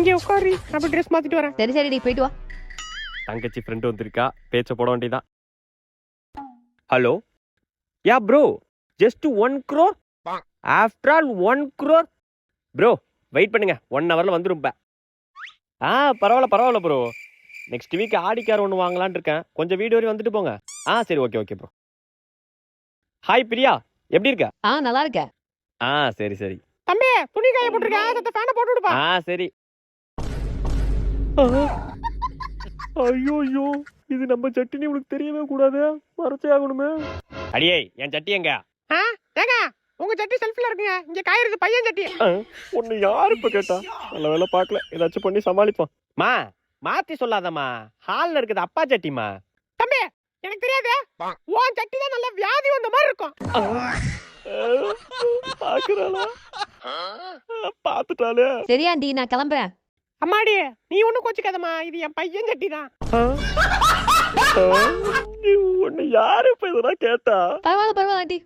இங்கே உட்காரு. போய் ட்ரெஸ் மாத்திட்டு வரேன். சரி சரிடி போயிட்டு வா. தங்கச்சி ஃப்ரெண்டு வந்திருக்கா. பேச்ச போட வேண்டியதான் hello ya bro just one crore after all one crore bro wait பண்ணுங்க. ஒன் ஹவர்ல வந்துரும் இப்ப. ஆ பரவாயில்ல பரவாயில்ல bro next week Audi car ஒன்று வாங்கலாம்னு இருக்கேன். கொஞ்சம் வீடு வரை வந்துட்டு போங்க. ஆ சரி okay okay bro hi Priya. எப்படி இருக்க? ஆ நல்லா இருக்க ஆ சரி சரி. தம்பி துணி காய போட்டுருக்கேன். சத்த ஃபேனை போட்டு விடுப்பா. ஆ சரி. ஐயோ ஐயோ. இது நம்ம சட்டினி உனக்கு தெரியவே கூடாது. மறைச்சே ஆகணுமே. அடியே என் சட்டி எங்க? ஏங்க உங்க சட்டி செல்ஃபில இருக்குங்க. இங்க காயிறது பையன் சட்டி. ஒன்னு யாரு இப்ப கேட்டா? நல்ல வேலை பார்க்கல. ஏதாச்சும் பண்ணி சமாளிப்போம். மா மாத்தி சொல்லாதம்மா. ஹால்ல இருக்குது அப்பா சட்டிமா தம்பி எனக்கு தெரியாது. உன் சட்டி தான் நல்ல வியாதி வந்த மாதிரி இருக்கும். பாக்குறாளா பாத்துட்டாலே சரி ஆண்டி நான் கிளம்புறேன். அம்மாடி நீ ஒண்ணும் கோச்சுக்காதம்மா. இது என் பையன் சட்டி தான் ஒண்ணு யாரு இப்ப இதெல்லாம் கேட்டா? பரவாயில்ல பரவாயில்ல ஆண்டி.